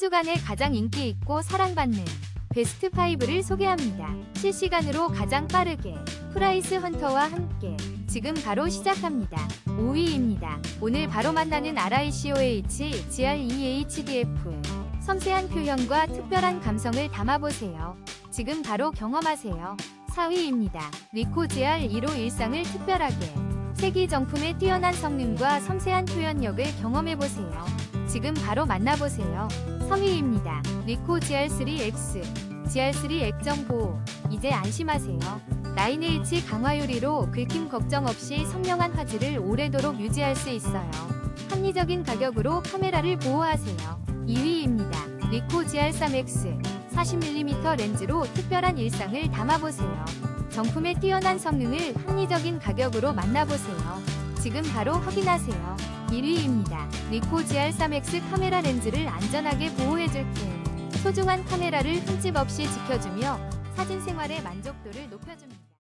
주간에 가장 인기 있고 사랑받는 베스트 5를 소개합니다. 실시간으로 가장 빠르게 프라이스 헌터와 함께 지금 바로 시작합니다. 5위입니다. 오늘 바로 만나는 RICOH, GREHDF 섬세한 표현과 특별한 감성을 담아보세요. 지금 바로 경험하세요. 4위입니다. 리코 GR1호 일상을 특별하게 세기 정품의 뛰어난 성능과 섬세한 표현력을 경험해보세요. 지금 바로 만나보세요. 3위입니다. 리코 GR3X, GR3 액정보, 이제 안심하세요. 9H 강화 유리로 긁힘 걱정 없이 선명한 화질을 오래도록 유지할 수 있어요. 합리적인 가격으로 카메라를 보호하세요. 2위입니다. 리코 GR3X, 40mm 렌즈로 특별한 일상을 담아보세요. 정품의 뛰어난 성능을 합리적인 가격으로 만나보세요. 지금 바로 확인하세요. 1위입니다. 리코 GR3X 카메라 렌즈를 안전하게 보호해줄게. 소중한 카메라를 흠집 없이 지켜주며 사진 생활의 만족도를 높여줍니다.